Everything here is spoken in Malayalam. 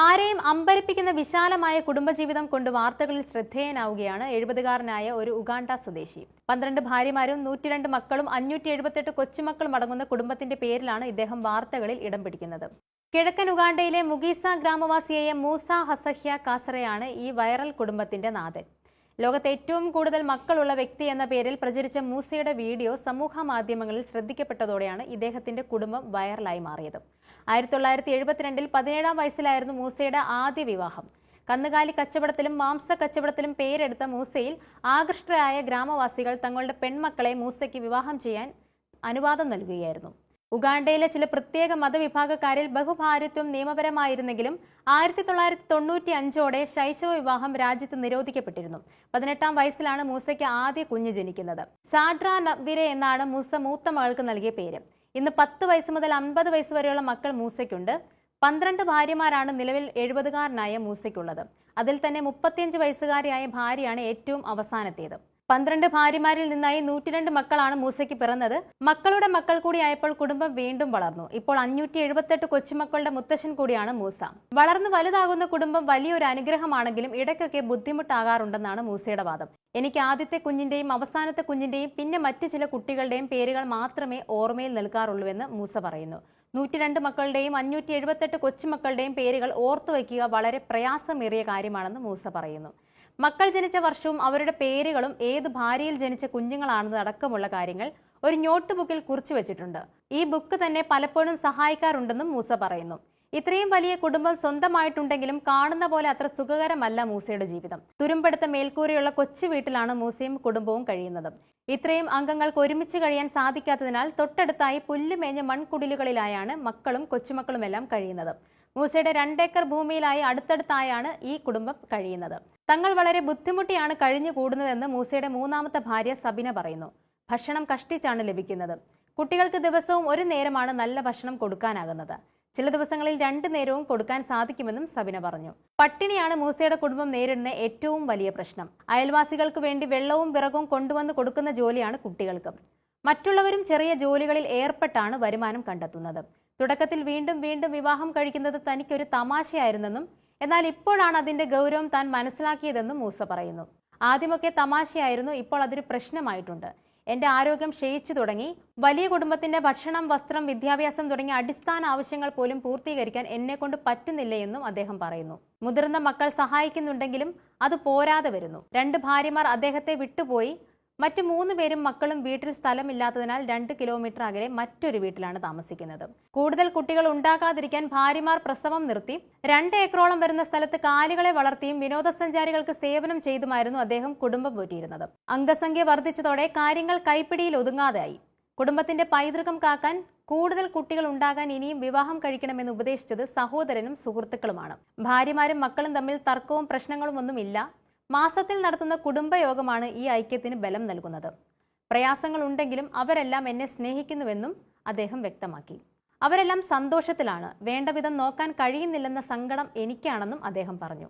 ആരെയും അമ്പരപ്പിക്കുന്ന വിശാലമായ കുടുംബജീവിതം കൊണ്ട് വാർത്തകളിൽ ശ്രദ്ധേയനാവുകയാണ് എഴുപതുകാരനായ ഒരു ഉഗാണ്ട സ്വദേശി. പന്ത്രണ്ട് ഭാര്യമാരും നൂറ്റിരണ്ട് മക്കളും അഞ്ഞൂറ്റി എഴുപത്തെട്ട് കൊച്ചുമക്കളും അടങ്ങുന്ന കുടുംബത്തിന്റെ പേരിലാണ് ഇദ്ദേഹം വാർത്തകളിൽ ഇടം പിടിക്കുന്നത്. കിഴക്കൻ ഉഗാണ്ടയിലെ മുഗീസ ഗ്രാമവാസിയായ മൂസ ഹസഹ്യ കാസറയാണ് ഈ വൈറൽ കുടുംബത്തിന്റെ നാഥൻ. ലോകത്തെ ഏറ്റവും കൂടുതൽ മക്കളുള്ള വ്യക്തി എന്ന പേരിൽ പ്രചരിച്ച മൂസയുടെ വീഡിയോ സമൂഹ മാധ്യമങ്ങളിൽ ശ്രദ്ധിക്കപ്പെട്ടതോടെയാണ് ഇദ്ദേഹത്തിന്റെ കുടുംബം വൈറലായി മാറിയത്. ആയിരത്തി തൊള്ളായിരത്തി എഴുപത്തിരണ്ടിൽ പതിനേഴാം വയസ്സിലായിരുന്നു മൂസയുടെ ആദ്യ വിവാഹം. കന്നുകാലി കച്ചവടത്തിലും മാംസ കച്ചവടത്തിലും പേരെടുത്ത മൂസയിൽ ആകൃഷ്ടരായ ഗ്രാമവാസികൾ തങ്ങളുടെ പെൺമക്കളെ മൂസയ്ക്ക് വിവാഹം ചെയ്യാൻ അനുവാദം നൽകുകയായിരുന്നു. ഉഗാണ്ടയിലെ ചില പ്രത്യേക മതവിഭാഗക്കാരിൽ ബഹുഭാരത്വം നിയമപരമായിരുന്നെങ്കിലും ആയിരത്തി തൊള്ളായിരത്തി തൊണ്ണൂറ്റി അഞ്ചോടെ ശൈശവ വിവാഹം രാജ്യത്ത് നിരോധിക്കപ്പെട്ടിരുന്നു. പതിനെട്ടാം വയസ്സിലാണ് മൂസയ്ക്ക് ആദ്യ കുഞ്ഞ് ജനിക്കുന്നത്. സാഡ്ര നവ്വിരെ എന്നാണ് മൂസ മൂത്ത മകൾക്ക് നൽകിയ പേര്. ഇന്ന് പത്ത് വയസ്സ് മുതൽ അൻപത് വയസ്സ് വരെയുള്ള മക്കൾ മൂസയ്ക്കുണ്ട്. പന്ത്രണ്ട് ഭാര്യമാരാണ് നിലവിൽ എഴുപതുകാരനായ മൂസയ്ക്കുള്ളത്. അതിൽ തന്നെ മുപ്പത്തിയഞ്ച് വയസ്സുകാരിയായ ഭാര്യയാണ് ഏറ്റവും അവസാനത്തേത്. പന്ത്രണ്ട് ഭാര്യമാരിൽ നിന്നായി നൂറ്റിരണ്ട് മക്കളാണ് മൂസയ്ക്ക് പിറന്നത്. മക്കളുടെ മക്കൾ കൂടിയായപ്പോൾ കുടുംബം വീണ്ടും വളർന്നു. ഇപ്പോൾ അഞ്ഞൂറ്റി എഴുപത്തെട്ട് കൊച്ചുമക്കളുടെ മുത്തശ്ശൻ കൂടിയാണ് മൂസ. വളർന്നു വലുതാകുന്ന കുടുംബം വലിയൊരു അനുഗ്രഹമാണെങ്കിലും ഇടയ്ക്കൊക്കെ ബുദ്ധിമുട്ടാകാറുണ്ടെന്നാണ് മൂസയുടെ വാദം. എനിക്ക് ആദ്യത്തെ കുഞ്ഞിന്റെയും അവസാനത്തെ കുഞ്ഞിന്റെയും പിന്നെ മറ്റു ചില കുട്ടികളുടെയും പേരുകൾ മാത്രമേ ഓർമ്മയിൽ നിൽക്കാറുള്ളൂ എന്ന് മൂസ പറയുന്നു. നൂറ്റിരണ്ട് മക്കളുടെയും അഞ്ഞൂറ്റി എഴുപത്തെട്ട് കൊച്ചുമക്കളുടെയും പേരുകൾ ഓർത്തു വയ്ക്കുക വളരെ പ്രയാസമേറിയ കാര്യമാണെന്ന് മൂസ പറയുന്നു. മക്കൾ ജനിച്ച വർഷവും അവരുടെ പേരുകളും ഏത് ഭാര്യയിൽ ജനിച്ച കുഞ്ഞുങ്ങളാണെന്ന് അടക്കമുള്ള കാര്യങ്ങൾ ഒരു നോട്ട് ബുക്കിൽ കുറിച്ചു വെച്ചിട്ടുണ്ട്. ഈ ബുക്ക് തന്നെ പലപ്പോഴും സഹായിക്കാറുണ്ടെന്നും മൂസ പറയുന്നു. ഇത്രയും വലിയ കുടുംബം സ്വന്തമായിട്ടുണ്ടെങ്കിലും കാണുന്ന പോലെ അത്ര സുഖകരമല്ല മൂസയുടെ ജീവിതം. തുരുമ്പെടുത്ത മേൽക്കൂരയുള്ള കൊച്ചു വീട്ടിലാണ് മൂസയും കുടുംബവും കഴിയുന്നത്. ഇത്രയും അംഗങ്ങൾക്ക് ഒരുമിച്ച് കഴിയാൻ സാധിക്കാത്തതിനാൽ തൊട്ടടുത്തായി പുല്ലുമേഞ്ഞ മൺകുടിലുകളിലായാണ് മക്കളും കൊച്ചുമക്കളുമെല്ലാം കഴിയുന്നത്. മൂസയുടെ രണ്ടേക്കർ ഭൂമിയിലായി അടുത്തടുത്തായാണ് ഈ കുടുംബം കഴിയുന്നത്. തങ്ങൾ വളരെ ബുദ്ധിമുട്ടിയാണ് കഴിഞ്ഞു കൂടുന്നതെന്ന് മൂസയുടെ മൂന്നാമത്തെ ഭാര്യ സബിന പറയുന്നു. ഭക്ഷണം കഷ്ടിച്ചാണ് ലഭിക്കുന്നത്. കുട്ടികൾക്ക് ദിവസവും ഒരു നേരമാണ് നല്ല ഭക്ഷണം കൊടുക്കാനാകുന്നത്. ചില ദിവസങ്ങളിൽ രണ്ടു നേരവും കൊടുക്കാൻ സാധിക്കുമെന്നും സബിന പറഞ്ഞു. പട്ടിണിയാണ് മൂസയുടെ കുടുംബം നേരിടുന്ന ഏറ്റവും വലിയ പ്രശ്നം. അയൽവാസികൾക്ക് വേണ്ടി വെള്ളവും വിറകും കൊണ്ടുവന്ന് കൊടുക്കുന്ന ജോലിയാണ് കുട്ടികൾക്ക്. മറ്റുള്ളവരും ചെറിയ ജോലികളിൽ ഏർപ്പെട്ടാണ് വരുമാനം കണ്ടെത്തുന്നത്. തുടക്കത്തിൽ വീണ്ടും വീണ്ടും വിവാഹം കഴിക്കുന്നത് തനിക്കൊരു തമാശയായിരുന്നെന്നും എന്നാൽ ഇപ്പോഴാണ് അതിന്റെ ഗൗരവം താൻ മനസ്സിലാക്കിയതെന്നും മൂസ പറയുന്നു. ആദ്യമൊക്കെ തമാശയായിരുന്നു ഇപ്പോൾ അതൊരു പ്രശ്നമായിട്ടുണ്ട്. എന്റെ ആരോഗ്യം ക്ഷയിച്ചു തുടങ്ങി വലിയ കുടുംബത്തിന്റെ ഭക്ഷണം വസ്ത്രം വിദ്യാഭ്യാസം തുടങ്ങിയ അടിസ്ഥാന ആവശ്യങ്ങൾ പോലും പൂർത്തീകരിക്കാൻ എന്നെ കൊണ്ട് പറ്റുന്നില്ല എന്നും അദ്ദേഹം പറയുന്നു. മുതിർന്ന മക്കൾ സഹായിക്കുന്നുണ്ടെങ്കിലും അത് പോരാതെ വരുന്നു. രണ്ട് ഭാര്യമാർ അദ്ദേഹത്തെ വിട്ടുപോയി മറ്റു മൂന്ന് പേരും മക്കളും വീട്ടിൽ സ്ഥലമില്ലാത്തതിനാൽ രണ്ട് കിലോമീറ്റർ അകലെ മറ്റൊരു വീട്ടിലാണ് താമസിക്കുന്നത്. കൂടുതൽ കുട്ടികൾ ഉണ്ടാകാതിരിക്കാൻ ഭാര്യമാർ പ്രസവം നിർത്തി. രണ്ട് ഏക്കറോളം വരുന്ന സ്ഥലത്ത് കാലികളെ വളർത്തിയും വിനോദസഞ്ചാരികൾക്ക് സേവനം ചെയ്തുമായിരുന്നു അദ്ദേഹം കുടുംബം പോറ്റിയിരുന്നത് അംഗസംഖ്യ വർദ്ധിച്ചതോടെ കാര്യങ്ങൾ കൈപ്പിടിയിൽ ഒതുങ്ങാതെയായി. കുടുംബത്തിന്റെ പൈതൃകം കാക്കാൻ കൂടുതൽ കുട്ടികൾ ഉണ്ടാകാൻ ഇനിയും വിവാഹം കഴിക്കണമെന്ന് ഉപദേശിച്ചത് സഹോദരനും സുഹൃത്തുക്കളുമാണ്. ഭാര്യമാരും മക്കളും തമ്മിൽ തർക്കവും പ്രശ്നങ്ങളും ഒന്നുമില്ല. മാസത്തിൽ നടത്തുന്ന കുടുംബയോഗമാണ് ഈ ഐക്യത്തിന് ബലം നൽകുന്നത്. പ്രയാസങ്ങൾ ഉണ്ടെങ്കിലും അവരെല്ലാം എന്നെ സ്നേഹിക്കുന്നുവെന്നും അദ്ദേഹം വ്യക്തമാക്കി. അവരെല്ലാം സന്തോഷത്തിലാണ്. വേണ്ടവിധം നോക്കാൻ കഴിയുന്നില്ലെന്ന സങ്കടം എനിക്കാണെന്നും അദ്ദേഹം പറഞ്ഞു.